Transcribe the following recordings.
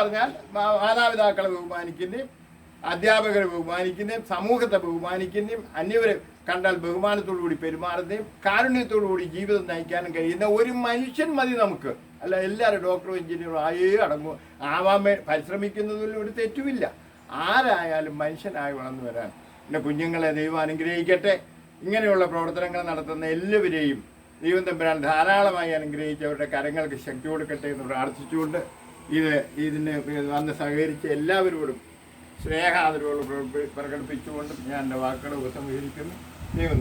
പറഞ്ഞാൽ മാതാപിതാക്കളെ ബഹുമാനിക്കുന്നതും അധ്യാപകരെ ബഹുമാനിക്കുന്നതും സമൂഹത്തെ ബഹുമാനിക്കുന്നതും അന്യവരെ കണ്ടാൽ ബഹുമാനത്തോടു കൂടി പെരുമാറുന്നതും കാരുണ്യത്തോടു കൂടി ജീവിതം നയിക്കാനും കഴിയുന്ന ഒരു മനുഷ്യൻ മതി നമുക്ക്. അല്ല എല്ലാവരും ഡോക്ടറും എഞ്ചിനീയറും ആയേ അടങ്ങും. ആവാൻ പരിശ്രമിക്കുന്നതിലും ഒരു തെറ്റുമില്ല. ആരായാലും മനുഷ്യനായി വളർന്നു വരാൻ. പിന്നെ കുഞ്ഞുങ്ങളെ ദൈവം അനുഗ്രഹിക്കട്ടെ. ഇങ്ങനെയുള്ള പ്രവർത്തനങ്ങൾ നടത്തുന്ന എല്ലാവരെയും ദൈവം തമ്പുരാൻ ധാരാളമായി അനുഗ്രഹിച്ച് അവരുടെ കരങ്ങൾക്ക് ശക്തി കൊടുക്കട്ടെ എന്ന് പ്രാർത്ഥിച്ചുകൊണ്ട് ഇത് ഇതിന് വന്ന് സഹകരിച്ച എല്ലാവരോടും സ്നേഹാദരവുകൾ പ്രകടിപ്പിച്ചുകൊണ്ട് ഞാൻ എന്റെ വാക്കുകൾ ഉപസംഹരിക്കുന്നു. ദൈവം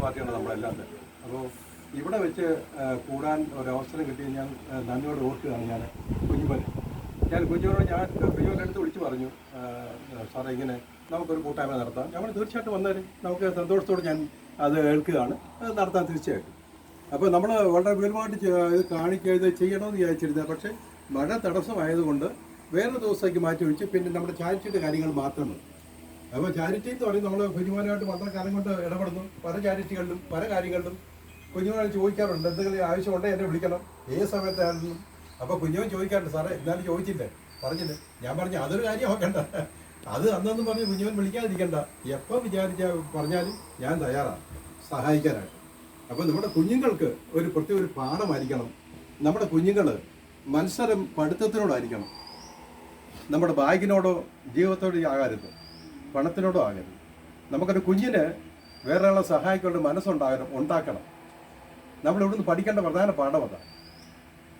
പാർട്ടിയാണ് നമ്മളെല്ലാം അപ്പോൾ ഇവിടെ വെച്ച് കൂടാൻ ഒരവസരം കിട്ടി ഞാൻ നന്ദിയോട് ഓർക്കുകയാണ് ഞാൻ. കുഞ്ഞുമൻ ഞാൻ കുഞ്ഞോട് ഞാൻ കുഞ്ഞുമോന്റെ അടുത്ത് വിളിച്ചു പറഞ്ഞു. സാറേ ഇങ്ങനെ നമുക്കൊരു കൂട്ടായ്മ നടത്താം. ഞങ്ങൾ തീർച്ചയായിട്ടും വന്നാൽ നമുക്ക് സന്തോഷത്തോടെ ഞാൻ അത് കേൾക്കുകയാണ് അത് നടത്താൻ തീർച്ചയായിട്ടും. അപ്പോൾ നമ്മൾ വളരെ വിപുലമായിട്ട് ഇത് കാണിക്കുക ഇത് ചെയ്യണമെന്ന് വിചാരിച്ചിരുന്നത്. പക്ഷേ മഴ തടസ്സമായതുകൊണ്ട് വേറെ ദിവസത്തേക്ക് മാറ്റി വെച്ച് പിന്നെ നമ്മുടെ ചാരിറ്റിയുടെ കാര്യങ്ങൾ മാത്രം അപ്പോൾ ചാരിറ്റി എന്ന് പറയും നമ്മൾ കുഞ്ഞുമോനായിട്ട് വളരെ കാലം കൊണ്ട് ഇടപെടുന്നു. പല ചാരിറ്റികളിലും പല കാര്യങ്ങളിലും കുഞ്ഞുമോനെ ചോദിക്കാറുണ്ട് എന്തെങ്കിലും ആവശ്യമുണ്ടെങ്കിൽ എന്നെ വിളിക്കണം. ഏത് സമയത്തായിരുന്നു അപ്പോൾ കുഞ്ഞവൻ ചോദിക്കാറുണ്ട് സാറേ എന്നാലും ചോദിച്ചില്ലേ? പറഞ്ഞില്ലേ. ഞാൻ പറഞ്ഞു അതൊരു കാര്യം നോക്കണ്ട അത് അന്നെന്ന് പറഞ്ഞ് കുഞ്ഞവൻ വിളിക്കാതിരിക്കണ്ട. എപ്പോൾ വിചാരിച്ച പറഞ്ഞാലും ഞാൻ തയ്യാറാണ്. സഹായിക്കാനായിട്ട്. അപ്പോൾ നമ്മുടെ കുഞ്ഞുങ്ങൾക്ക് ഒരു പ്രത്യേക ഒരു പാഠമായിരിക്കണം. നമ്മുടെ കുഞ്ഞുങ്ങൾ മത്സരം പഠിത്തത്തിനോടായിരിക്കണം. നമ്മുടെ ബാഗിനോടോ ജീവിതത്തോടോ ആകരുത്. പണത്തിനോടോ ആകരുത്. നമുക്കൊരു കുഞ്ഞിന് വേറെ ആളെ സഹായിക്കൊണ്ട് മനസ്സുണ്ടാകണം ഉണ്ടാക്കണം. നമ്മൾ ഇവിടുന്ന് പഠിക്കേണ്ട പ്രധാന പാഠം അതാണ്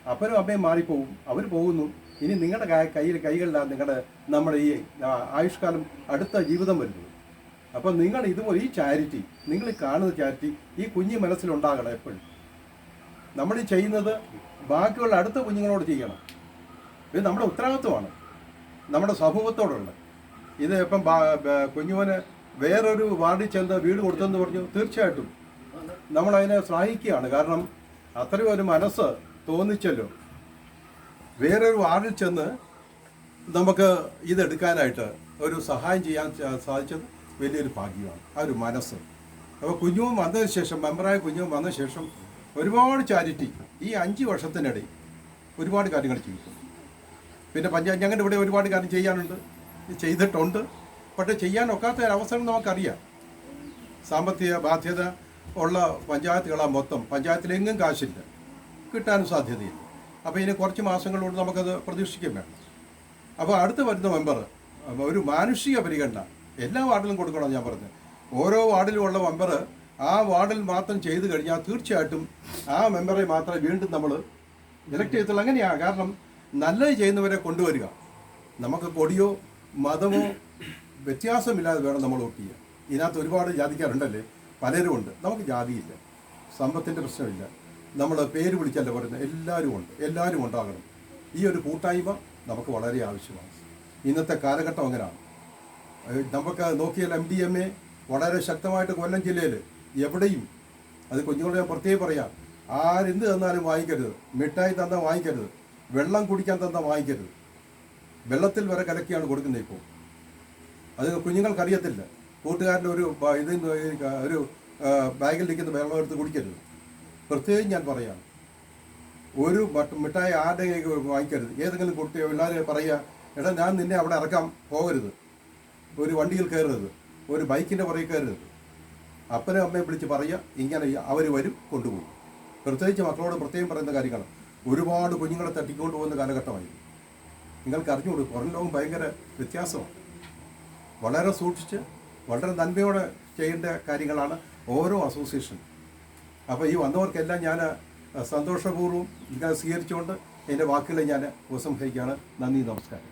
അപ്പനും അമ്മയും മാറിപ്പോവും. അവർ പോകുന്നു. ഇനി നിങ്ങളുടെ കൈ- കൈകളിലാണ് നിങ്ങളുടെ നമ്മുടെ ഈ ആയുഷ്കാലം അടുത്ത ജീവിതം വരുന്നത്. അപ്പം നിങ്ങൾ ഇതുപോലെ ഈ ചാരിറ്റി നിങ്ങൾ കാണുന്ന ചാരിറ്റി ഈ കുഞ്ഞു മനസ്സിലുണ്ടാകണം എപ്പോഴും. നമ്മൾ ചെയ്യുന്നത് ബാക്കിയുള്ള അടുത്ത കുഞ്ഞുങ്ങളോട് ചെയ്യണം. ഇത് നമ്മുടെ ഉത്തരവാദിത്വമാണ്. നമ്മുടെ സമൂഹത്തോടുള്ള. ഇത് ഇപ്പം കുഞ്ഞുവന് വേറൊരു വാർഡിൽ ചെന്ന് വീട് കൊടുത്തെന്ന് പറഞ്ഞു തീർച്ചയായിട്ടും. നമ്മളതിനെ ശ്ലാഘിക്കുകയാണ് കാരണം അത്രയും ഒരു മനസ്സ് തോന്നിച്ചല്ലോ. വേറൊരു വാർഡിൽ ചെന്ന് നമുക്ക് ഇതെടുക്കാനായിട്ട് ഒരു സഹായം ചെയ്യാൻ സാധിച്ചത് വലിയൊരു ഭാഗ്യമാണ്. ആ ഒരു മനസ്സ്. അപ്പോൾ കുഞ്ഞുവും വന്നതിന് ശേഷം മെമ്പറായ കുഞ്ഞുവും വന്ന ശേഷം ഒരുപാട് ചാരിറ്റി. ഈ അഞ്ച് വർഷത്തിനിടയിൽ ഒരുപാട് കാര്യങ്ങൾ ചെയ്തു. പിന്നെ പഞ്ചായത്ത് ഞങ്ങളുടെ ഇവിടെ ഒരുപാട് കാര്യം ചെയ്യാനുണ്ട്. ചെയ്തിട്ടുണ്ട്. പക്ഷേ ചെയ്യാൻ ഒക്കാത്ത ഒരു അവസരം നമുക്കറിയാം. സാമ്പത്തിക ബാധ്യത ഉള്ള പഞ്ചായത്തുകളാണ് മൊത്തം. പഞ്ചായത്തിലെങ്ങും കാശില്ല. കിട്ടാനും സാധ്യതയില്ല. അപ്പോൾ ഇനി കുറച്ച് മാസങ്ങൾ കൊണ്ട് നമുക്കത് പ്രതീക്ഷിക്കാൻ വേണം. അപ്പോൾ അടുത്ത് വരുന്ന മെമ്പർ ഒരു മാനുഷിക പരിഗണന. എല്ലാ വാർഡിലും കൊടുക്കണം ഞാൻ പറഞ്ഞത്. ഓരോ വാർഡിലുമുള്ള മെമ്പർ ആ വാർഡിൽ മാത്രം ചെയ്തു കഴിഞ്ഞാൽ തീർച്ചയായിട്ടും ആ മെമ്പറെ മാത്രമേ വീണ്ടും നമ്മൾ ഇലക്ട് ചെയ്യത്തുള്ളൂ. അങ്ങനെയാണ്. കാരണം നല്ലത് ചെയ്യുന്നവരെ കൊണ്ടുവരിക. നമുക്ക് കൊടിയോ മതമോ വ്യത്യാസമില്ലാതെ വേണം നമ്മൾ വോട്ട് ചെയ്യാൻ ഇതിനകത്ത് ഒരുപാട് ജാതിക്കാരുണ്ടല്ലേ? പലരും ഉണ്ട് നമുക്ക് ജാതിയില്ല. സമ്പത്തിന്റെ പ്രശ്നമില്ല. നമ്മൾ പേര് വിളിച്ചല്ല പറയുന്നത്? എല്ലാവരും ഉണ്ട്. എല്ലാവരും ഉണ്ടാകണം. ഈ ഒരു കൂട്ടായ്മ നമുക്ക് വളരെ ആവശ്യമാണ്. ഇന്നത്തെ കാലഘട്ടം അങ്ങനെയാണ്. നമുക്ക് നോക്കിയാൽ എം ഡി എം എ വളരെ ശക്തമായിട്ട് കൊല്ലം ജില്ലയിൽ എവിടെയും അത് കുഞ്ഞുങ്ങളെ ഞാൻ പ്രത്യേകം പറയാം. ആരെന്ത് തന്നാലും വാങ്ങിക്കരുത്. മിഠായി തന്നാൽ വാങ്ങിക്കരുത്. വെള്ളം കുടിക്കാൻ തന്നാൽ വാങ്ങിക്കരുത്. വെള്ളത്തിൽ വരെ കലക്കിയാണ് കൊടുക്കുന്നത് ഇപ്പോൾ. അത് കുഞ്ഞുങ്ങൾക്കറിയത്തില്ല. കൂട്ടുകാരന്റെ ഒരു ഇതിൽ ഒരു ബാഗിൽ നിൽക്കുന്ന വെള്ളം എടുത്ത് കുടിക്കരുത്. പ്രത്യേകം ഞാൻ പറയാം. ഒരു മിഠായി ആരുടെ കൈ വാങ്ങിക്കരുത്. ഏതെങ്കിലും കുട്ടിയോ എല്ലാവരും പറയുക എടാ ഞാൻ നിന്നെ അവിടെ ഇറക്കാൻ പോകരുത്. ഒരു വണ്ടിയിൽ കയറരുത്. ഒരു ബൈക്കിന്റെ പുറകെ കയറരുത്. അപ്പനും അമ്മയും വിളിച്ച് പറയുക ഇങ്ങനെ അവർ വരും കൊണ്ടുപോകും. പ്രത്യേകിച്ച് മക്കളോട് പ്രത്യേകം പറയുന്ന കാര്യങ്ങൾ ഒരുപാട് കുഞ്ഞുങ്ങളെ തട്ടിക്കൊണ്ട് പോകുന്ന കാലഘട്ടമായി നിങ്ങൾക്ക് അറിഞ്ഞുകൂടും പുറം ലോകം ഭയങ്കര വ്യത്യാസമാണ്. വളരെ സൂക്ഷിച്ച് വളരെ നന്മയോടെ ചെയ്യേണ്ട കാര്യങ്ങളാണ് ഓരോ അസോസിയേഷൻ. അപ്പോൾ ഈ വന്നവർക്കെല്ലാം ഞാൻ സന്തോഷപൂർവം ഇങ്ങനെ സ്വീകരിച്ചുകൊണ്ട് എന്റെ വാക്കുകളെ ഞാൻ ഉപസംഹരിക്കുകയാണ്. നന്ദി നമസ്കാരം.